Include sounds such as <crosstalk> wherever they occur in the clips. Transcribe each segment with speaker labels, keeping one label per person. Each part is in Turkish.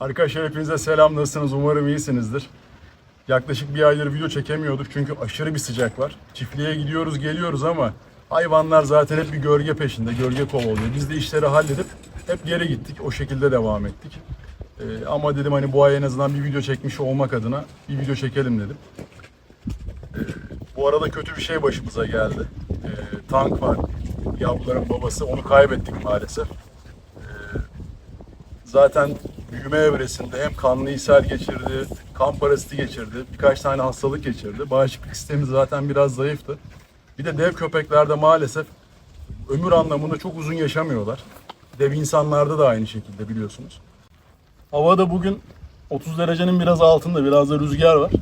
Speaker 1: Arkadaşlar hepinize selam. Nasılsınız? Umarım iyisinizdir. Yaklaşık bir aydır video çekemiyorduk çünkü aşırı bir sıcak var. Çiftliğe gidiyoruz geliyoruz ama hayvanlar zaten hep bir gölge peşinde, gölge kovalıyor. Biz de işleri halledip hep geri gittik. O şekilde devam ettik. Ee, ama dedim hani bu ay en azından bir video çekmiş olmak adına bir video çekelim dedim. Ee, bu arada kötü bir şey başımıza geldi. Ee, tank var. Yavruların babası. Onu kaybettik maalesef zaten büyüme evresinde hem kanlı ishal geçirdi, kan paraziti geçirdi, birkaç tane hastalık geçirdi. Bağışıklık sistemi zaten biraz zayıftı. Bir de dev köpeklerde maalesef ömür anlamında çok uzun yaşamıyorlar. Dev insanlarda da aynı şekilde biliyorsunuz. Havada bugün 30 derecenin biraz altında, biraz da rüzgar var.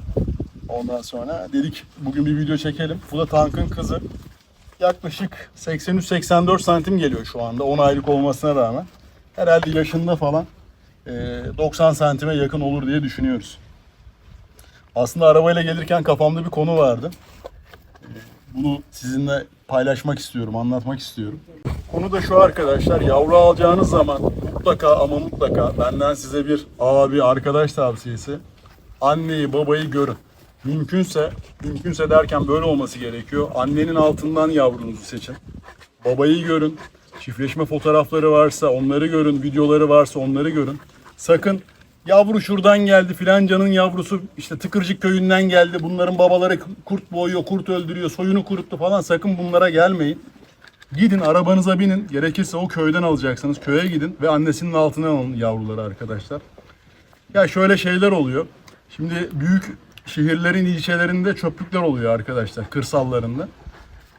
Speaker 1: Ondan sonra dedik bugün bir video çekelim. Bu da tankın kızı. Yaklaşık 83-84 santim geliyor şu anda 10 aylık olmasına rağmen. Herhalde yaşında falan 90 santime yakın olur diye düşünüyoruz. Aslında arabayla gelirken kafamda bir konu vardı. E, Bunu sizinle paylaşmak istiyorum, anlatmak istiyorum. Konu da şu arkadaşlar, yavru alacağınız zaman mutlaka ama mutlaka benden size bir abi, arkadaş tavsiyesi. Anneyi, babayı görün. Mümkünse, mümkünse derken böyle olması gerekiyor. Annenin altından yavrunuzu seçin. Babayı görün. Çiftleşme fotoğrafları varsa onları görün. Videoları varsa onları görün. Sakın yavru şuradan geldi filancanın yavrusu işte Tıkırcık köyünden geldi. Bunların babaları kurt boğuyor, kurt öldürüyor, soyunu kuruttu falan. Sakın bunlara gelmeyin. Gidin arabanıza binin. Gerekirse o köyden alacaksınız. Köye gidin ve annesinin altına alın yavruları arkadaşlar. Ya şöyle şeyler oluyor. Şimdi büyük şehirlerin ilçelerinde çöplükler oluyor arkadaşlar. Kırsallarında.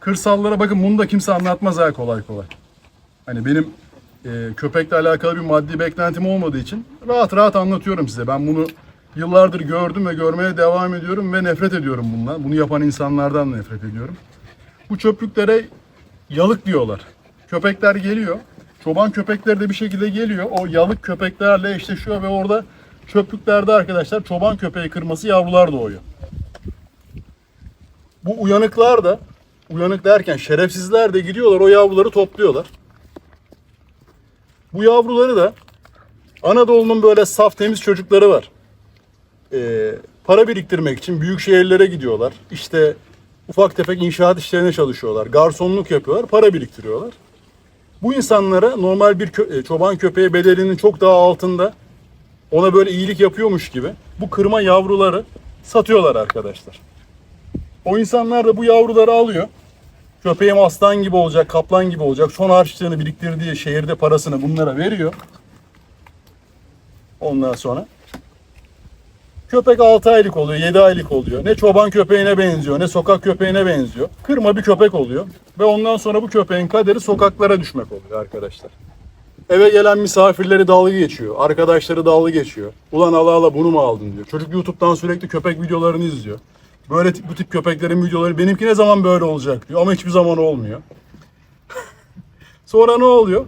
Speaker 1: Kırsallara bakın bunu da kimse anlatmaz ha kolay kolay. Hani benim e, köpekle alakalı bir maddi beklentim olmadığı için rahat rahat anlatıyorum size. Ben bunu yıllardır gördüm ve görmeye devam ediyorum ve nefret ediyorum bundan. Bunu yapan insanlardan nefret ediyorum. Bu çöplüklere yalık diyorlar. Köpekler geliyor. Çoban köpekleri de bir şekilde geliyor. O yalık köpeklerle eşleşiyor ve orada çöplüklerde arkadaşlar çoban köpeği kırması yavrular doğuyor. Bu uyanıklar da uyanık derken şerefsizler de gidiyorlar o yavruları topluyorlar. Bu yavruları da Anadolu'nun böyle saf temiz çocukları var. Ee, para biriktirmek için büyük şehirlere gidiyorlar. İşte ufak tefek inşaat işlerine çalışıyorlar. Garsonluk yapıyorlar, para biriktiriyorlar. Bu insanlara normal bir kö- e, çoban köpeği bedelinin çok daha altında ona böyle iyilik yapıyormuş gibi bu kırma yavruları satıyorlar arkadaşlar. O insanlar da bu yavruları alıyor. Köpeğim aslan gibi olacak, kaplan gibi olacak. Son harçlığını biriktirdiği şehirde parasını bunlara veriyor. Ondan sonra köpek 6 aylık oluyor, 7 aylık oluyor. Ne çoban köpeğine benziyor, ne sokak köpeğine benziyor. Kırma bir köpek oluyor. Ve ondan sonra bu köpeğin kaderi sokaklara düşmek oluyor arkadaşlar. Eve gelen misafirleri dalga geçiyor. Arkadaşları dalga geçiyor. Ulan ala ala bunu mu aldın diyor. Çocuk YouTube'dan sürekli köpek videolarını izliyor. Böyle tip, bu tip köpeklerin videoları benimki ne zaman böyle olacak diyor ama hiçbir zaman olmuyor. <laughs> Sonra ne oluyor?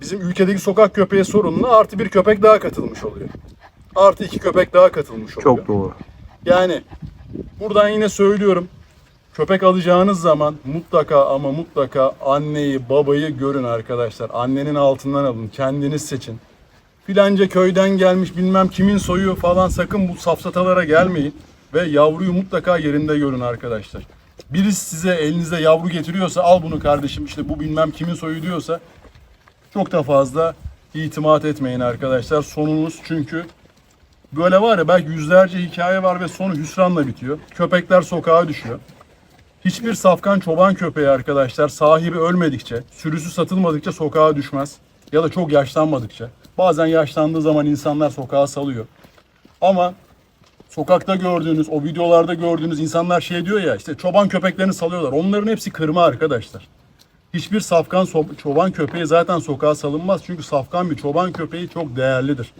Speaker 1: Bizim ülkedeki sokak köpeği sorununa artı bir köpek daha katılmış oluyor. Artı iki köpek daha katılmış oluyor.
Speaker 2: Çok doğru.
Speaker 1: Yani buradan yine söylüyorum. Köpek alacağınız zaman mutlaka ama mutlaka anneyi babayı görün arkadaşlar. Annenin altından alın. Kendiniz seçin. Filanca köyden gelmiş bilmem kimin soyu falan sakın bu safsatalara gelmeyin. Ve yavruyu mutlaka yerinde görün arkadaşlar. Birisi size elinizde yavru getiriyorsa al bunu kardeşim işte bu bilmem kimin soyu diyorsa çok da fazla itimat etmeyin arkadaşlar. Sonunuz çünkü böyle var ya belki yüzlerce hikaye var ve sonu hüsranla bitiyor. Köpekler sokağa düşüyor. Hiçbir safkan çoban köpeği arkadaşlar sahibi ölmedikçe, sürüsü satılmadıkça sokağa düşmez. Ya da çok yaşlanmadıkça. Bazen yaşlandığı zaman insanlar sokağa salıyor. Ama sokakta gördüğünüz, o videolarda gördüğünüz insanlar şey diyor ya işte çoban köpeklerini salıyorlar. Onların hepsi kırma arkadaşlar. Hiçbir safkan so- çoban köpeği zaten sokağa salınmaz. Çünkü safkan bir çoban köpeği çok değerlidir.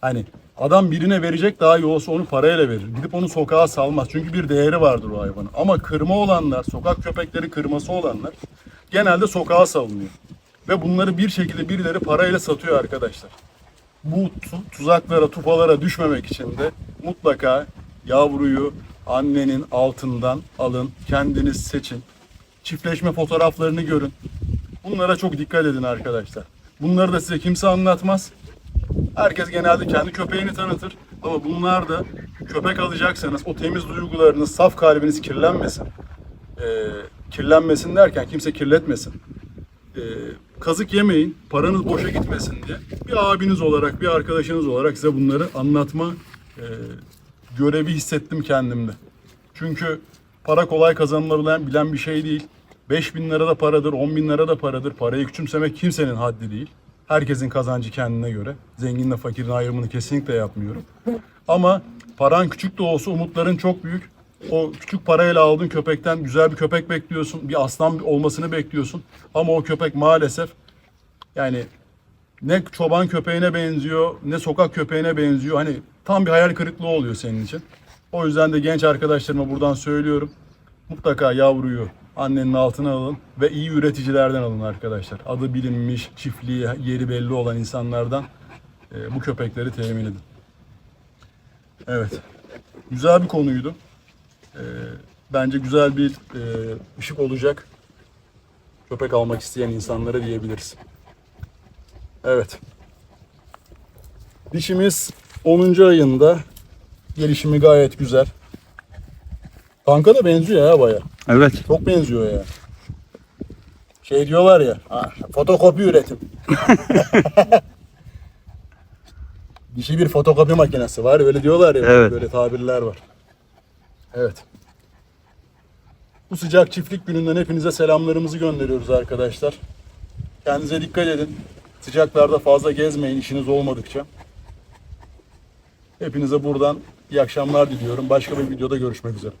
Speaker 1: Hani adam birine verecek daha iyi olsa onu parayla verir. Gidip onu sokağa salmaz. Çünkü bir değeri vardır o hayvanın. Ama kırma olanlar, sokak köpekleri kırması olanlar genelde sokağa salınıyor. Ve bunları bir şekilde birileri parayla satıyor arkadaşlar. Bu tu- tuzaklara, tufalara düşmemek için de mutlaka yavruyu annenin altından alın. Kendiniz seçin. Çiftleşme fotoğraflarını görün. Bunlara çok dikkat edin arkadaşlar. Bunları da size kimse anlatmaz. Herkes genelde kendi köpeğini tanıtır. Ama bunlar da köpek alacaksanız o temiz duygularınız, saf kalbiniz kirlenmesin. Ee, kirlenmesin derken kimse kirletmesin. Ee, kazık yemeyin, paranız boşa gitmesin diye bir abiniz olarak, bir arkadaşınız olarak size bunları anlatma e, görevi hissettim kendimde. Çünkü para kolay kazanılabilen bilen bir şey değil. 5 bin lira da paradır, 10 bin lira da paradır. Parayı küçümsemek kimsenin haddi değil. Herkesin kazancı kendine göre. Zenginle fakirin ayrımını kesinlikle yapmıyorum. Ama paran küçük de olsa umutların çok büyük. O küçük parayla aldığın köpekten güzel bir köpek bekliyorsun. Bir aslan olmasını bekliyorsun. Ama o köpek maalesef yani ne çoban köpeğine benziyor, ne sokak köpeğine benziyor. Hani tam bir hayal kırıklığı oluyor senin için. O yüzden de genç arkadaşlarıma buradan söylüyorum. Mutlaka yavruyu annenin altına alın ve iyi üreticilerden alın arkadaşlar. Adı bilinmiş, çiftliği, yeri belli olan insanlardan e, bu köpekleri temin edin. Evet. Güzel bir konuydu. E, bence güzel bir e, ışık olacak. Köpek almak isteyen insanlara diyebiliriz. Evet. Dişimiz 10. ayında. Gelişimi gayet güzel. Kanka da benziyor ya baya.
Speaker 2: Evet.
Speaker 1: Çok benziyor ya. Şey diyorlar ya, ha, fotokopi üretim. <laughs> Dişi bir fotokopi makinesi var, öyle diyorlar ya,
Speaker 2: Evet.
Speaker 1: böyle tabirler var. Evet. Bu sıcak çiftlik gününden hepinize selamlarımızı gönderiyoruz arkadaşlar. Kendinize dikkat edin. Sıcaklarda fazla gezmeyin işiniz olmadıkça. Hepinize buradan iyi akşamlar diliyorum. Başka bir videoda görüşmek üzere.